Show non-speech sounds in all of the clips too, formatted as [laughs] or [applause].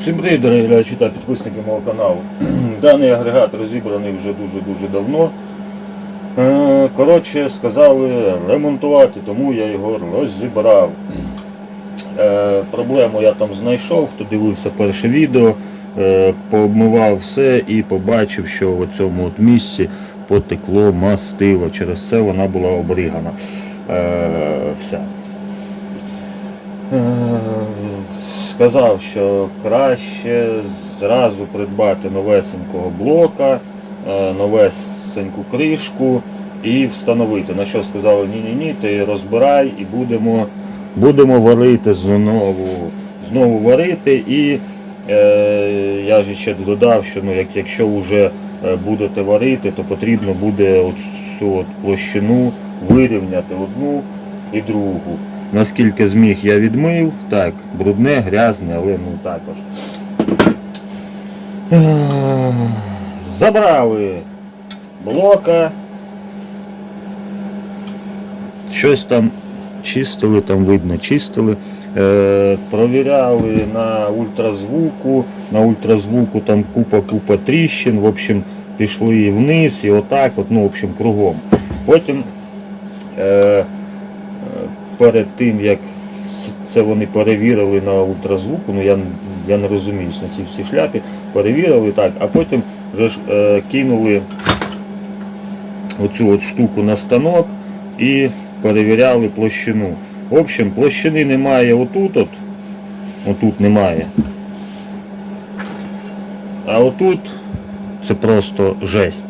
Всім привіт, дорогі глядачі та підписники мого каналу. [clears throat] Даний агрегат розібраний вже дуже-дуже давно. Е, Коротше, сказали ремонтувати, тому я його розібрав. Е, Проблему я там знайшов, хто дивився перше відео, е, пообмивав все і побачив, що в цьому от місці потекло мастило. Через це вона була обригана. Е, Вся. Е, сказав, що краще зразу придбати новесенького блока, е, новесеньку кришку і встановити. На що сказали, ні-ні-ні, ти розбирай і будемо, будемо варити знову, знову варити. І е, я ж ще додав, що ну, як, якщо вже е, будете варити, то потрібно буде цю площину вирівняти одну і другу. Наскільки зміг я відмив, так, брудне, грязне, але ну також. Забрали блока. Щось там чистили, там видно, чистили. Е, провіряли на ультразвуку. На ультразвуку там купа-купа тріщин. В общем, пішли вниз і отак, от, ну, в общем, кругом. Потім е, перед тим, як це вони перевірили на ультразвуку, ну я, я не розуміюсь на цій всій шляпі, перевірили так, а потім вже ж е, кинули оцю от штуку на станок і перевіряли площину. В общем, площини немає отут, от, отут немає. А отут це просто жесть.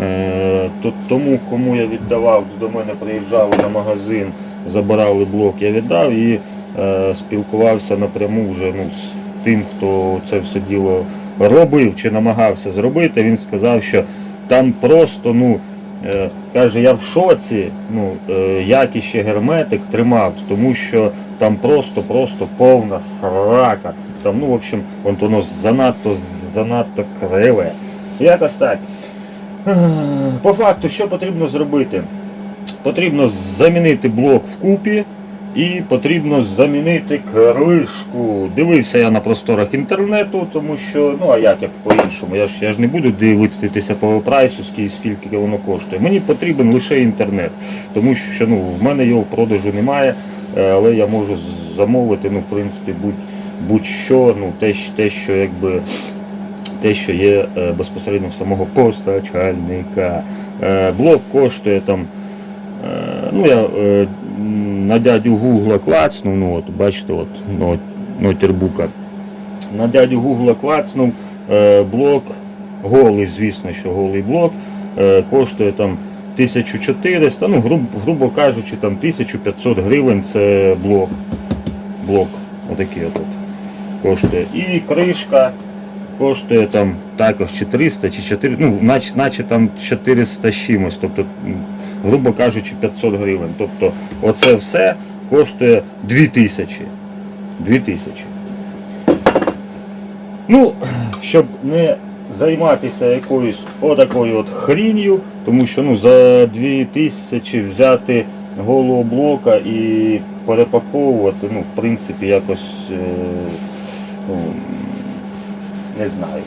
Е, то- тому, кому я віддавав, до мене приїжджали на магазин, забирали блок, я віддав і е, спілкувався напряму вже ну, з тим, хто це все діло робив чи намагався зробити. Він сказав, що там просто, ну, е, каже, я в шоці, ну, е, як іще герметик тримав, тому що там просто-просто повна срака. Там, ну, в общем, вон воно занадто, занадто криве. Якось так. По факту, що потрібно зробити? Потрібно замінити блок вкупі і потрібно замінити кришку. Дивився я на просторах інтернету, тому що, ну а як я по-іншому, я ж, я ж не буду дивитися по прайсу, скільки, воно коштує. Мені потрібен лише інтернет, тому що ну, в мене його в продажу немає, е, але я можу замовити, ну, в принципі, будь, будь-що, ну, те, те, що якби те, що є е, безпосередньо в самого постачальника. Е, Блок коштує там, ну я е, на дядю Гугла клацнув, ну от, бачите, от, ну, нотербука. На дядю Гугла клацнув е, блок, голий, звісно, що голий блок, е, коштує там 1400, ну, грубо, грубо кажучи, там 1500 гривень це блок. Блок, отакий от, от коштує. І кришка коштує там також чи 300, чи 4, ну, наче, наче там 400 з чимось, тобто, грубо кажучи, 500 гривень. Тобто оце все коштує 2000. 2000. Ну, щоб не займатися якоюсь отакою от хрінью, тому що ну, за 2000 взяти голого блока і перепаковувати, ну, в принципі, якось е, ну, не знаю.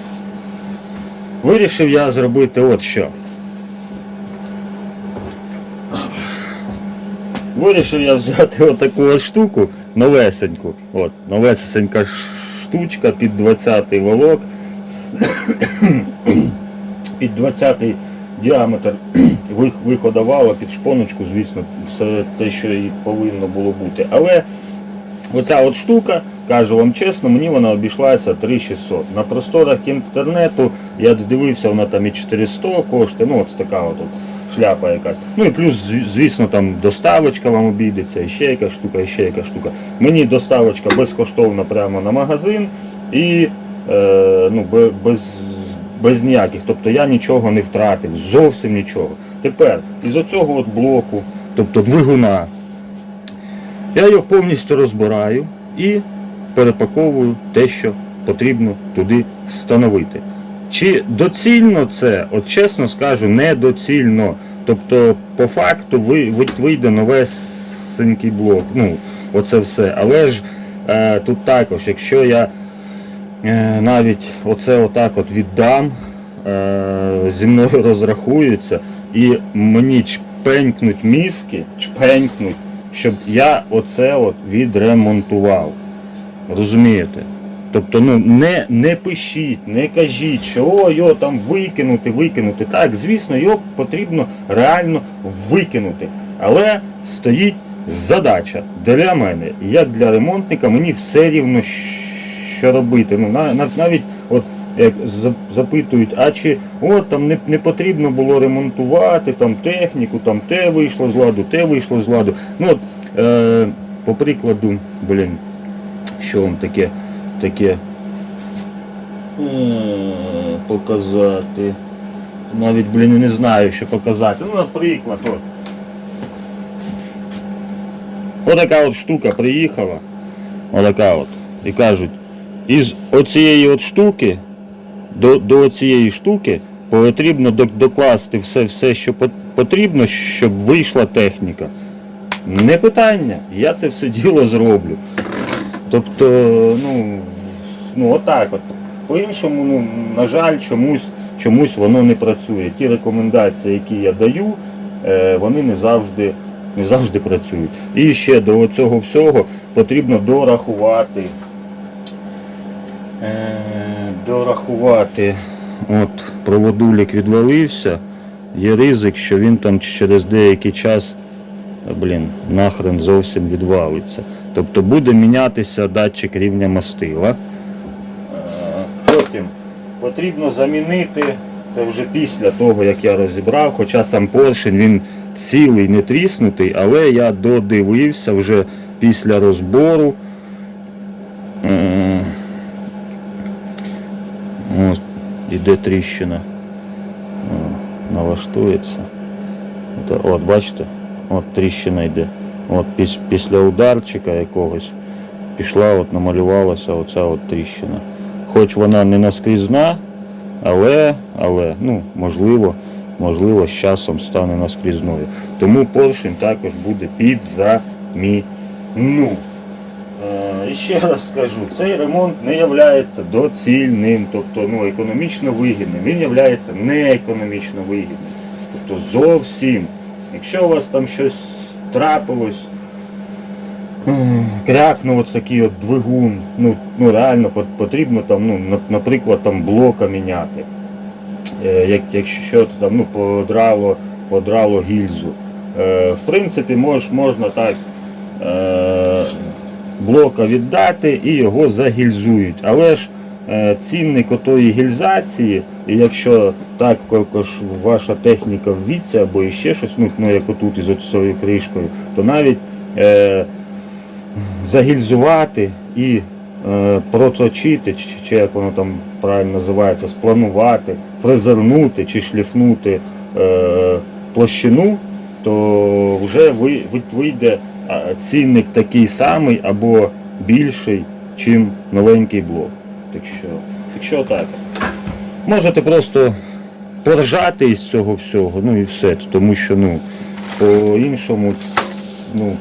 Вирішив я зробити от що. Вирішив я взяти [laughs] отаку от штуку новесеньку. От, новесенька штучка під 20-й волок. [coughs] під 20-й діаметр [coughs] вих- виходу вала, під шпоночку, звісно, все те, що і повинно було бути. Але Оця от штука, кажу вам чесно, мені вона обійшлася 3600. На просторах інтернету я дивився, вона там і 400 коштує, ну от така от, от шляпа якась. Ну і плюс, звісно, там доставочка вам обійдеться, і ще якась штука, і ще якась штука. Мені доставочка безкоштовна прямо на магазин і е, ну, без, без ніяких. Тобто я нічого не втратив, зовсім нічого. Тепер із оцього от блоку, тобто двигуна. Я його повністю розбираю і перепаковую те, що потрібно туди встановити. Чи доцільно це, от чесно скажу, недоцільно. Тобто, по факту ви, ви- вийде новесенький блок. Ну, оце все. Але ж е, тут також, якщо я е, навіть оце отак от віддам, е, зі мною [laughs] розрахуються і мені чпенькнуть мізки, чпенькнуть, щоб я оце от відремонтував. Розумієте? Тобто, ну не, не пишіть, не кажіть, що о, його там викинути, викинути. Так, звісно, його потрібно реально викинути. Але стоїть задача для мене, як для ремонтника, мені все рівно що робити. Ну, на- на- навіть от як запитують, а чи от там не, не потрібно було ремонтувати там техніку, там те вийшло з ладу, те вийшло з ладу. Ну от, е, по прикладу, блін, що вам таке, таке показати. Навіть, блін, не знаю, що показати. Ну, наприклад, от. Отака от штука приїхала. Отака от. І кажуть, із оцієї от штуки до, до цієї штуки потрібно докласти все, все, що потрібно, щоб вийшла техніка. Не питання, я це все діло зроблю. Тобто, ну, ну отак от. По-іншому, ну, на жаль, чомусь, чомусь воно не працює. Ті рекомендації, які я даю, е, вони не завжди, не завжди працюють. І ще до цього всього потрібно дорахувати. Е, дорахувати. От проводулік відвалився. Є ризик, що він там через деякий час блін, нахрен зовсім відвалиться. Тобто буде мінятися датчик рівня мастила. Потім потрібно замінити, це вже після того, як я розібрав, хоча сам поршень він цілий, не тріснутий, але я додивився вже після розбору. Ось, іде тріщина. Налаштується. От бачите? От тріщина йде. От після ударчика якогось пішла, от намалювалася оця от тріщина. Хоч вона не наскрізна, але, але ну, можливо, можливо, з часом стане наскрізною. Тому поршень також буде під заміну. Е, І ще раз скажу, цей ремонт не є доцільним, тобто ну, економічно вигідним. Він є не економічно вигідним. Тобто зовсім. Якщо у вас там щось трапилось, крякнув от такий от двигун, ну, ну реально потрібно там, ну, наприклад, там блока міняти. Е, Як, якщо там ну, подрало, подрало гільзу. Е, В принципі, мож, можна так. Е, блока віддати і його загільзують. Але ж цінник отої гільзації, і якщо так ваша техніка в віці або іще щось, ну, ну як отут із цією кришкою, то навіть загільзувати і е, проточити, чи, чи як воно там правильно називається, спланувати, фрезернути чи шліфнути е, площину, то вже ви, ви- вийде цінник такий самий або більший, чим новенький блок. Так що, так що так. Можете просто поржати із цього всього, ну і все. Тому що ну, по-іншому, ну,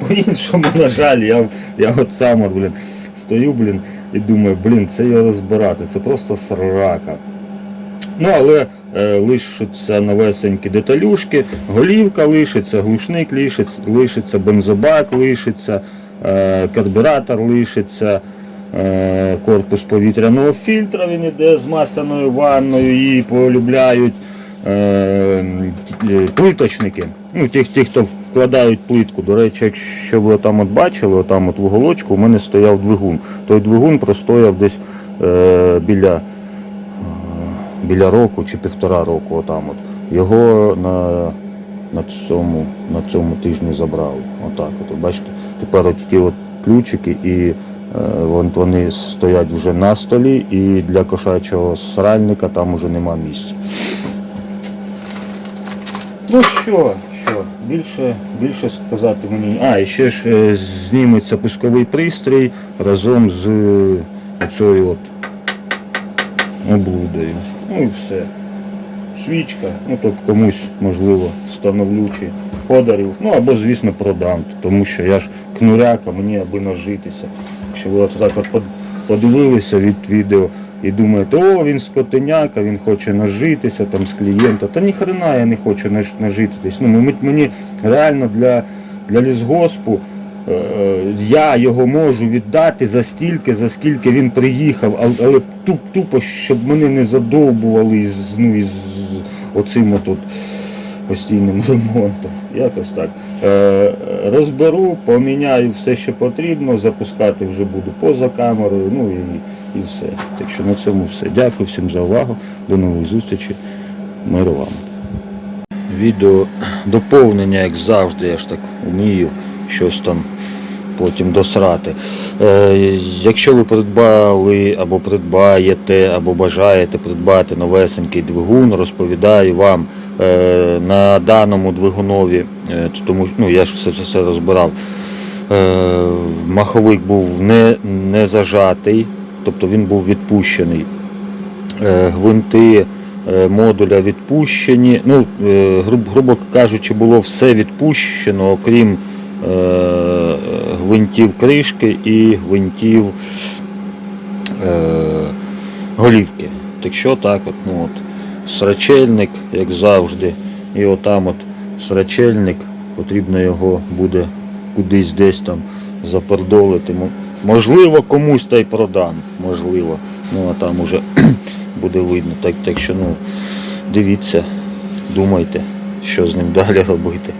по-іншому, на жаль, я, я от сам от, блін, стою, блін, і думаю, блін, це його розбирати, це просто срака. Ну, але е, лишаться новесенькі деталюшки, голівка лишиться, глушник лишиться, лишиться бензобак лишиться, е, карбюратор лишиться, е, корпус повітряного фільтра він іде з масяною ванною, її полюбляють плиточники. Ну, ті, ті, хто вкладають плитку. До речі, якщо ви там от бачили, там от в уголочку у мене стояв двигун. Той двигун простояв десь е, біля біля року чи півтора року отам от. Його на, на, цьому, на цьому тижні забрали. Отак от. Бачите, тепер от ті от ключики і е, вони стоять вже на столі і для кошачого сральника там уже нема місця. Ну що, що, більше, більше сказати мені. А, і ще ж е, зніметься пусковий пристрій разом з е, оцею от облудою. Ну і все. Свічка, ну то комусь, можливо, встановлю чи подарю. Ну або, звісно, продам, тому що я ж кнуряка, мені аби нажитися. Якщо ви от так от подивилися від відео і думаєте, о, він скотиняка, він хоче нажитися там з клієнта. Та ніхрена я не хочу наж- нажитись. Ну, мені- реально для, для лісгоспу е, я його можу віддати за стільки, за скільки він приїхав, але, але туп, тупо, щоб мене не задовбували із, ну, із оцим отут постійним ремонтом. Якось так. Е, розберу, поміняю все, що потрібно, запускати вже буду поза камерою, ну і, і все. Так що на цьому все. Дякую всім за увагу. До нових зустрічей. Миру вам. Відео доповнення, як завжди, я ж так вмію щось там потім досрати. Е, якщо ви придбали або придбаєте, або бажаєте придбати новесенький двигун, розповідаю вам на даному двигунові, е, тому ну, я ж все це все розбирав. Е, маховик був не, не зажатий, тобто він був відпущений. Е, гвинти е, модуля відпущені. Ну, е, грубо кажучи, було все відпущено, окрім е, гвинтів кришки і гвинтів е, голівки. Так що так, от, ну, от, срачельник, як завжди, і отам от срачельник, потрібно його буде кудись десь там запердолити. Можливо, комусь та й продам, можливо. Ну а там уже [clears throat] буде видно. Так, так що ну, дивіться, думайте, що з ним далі робити.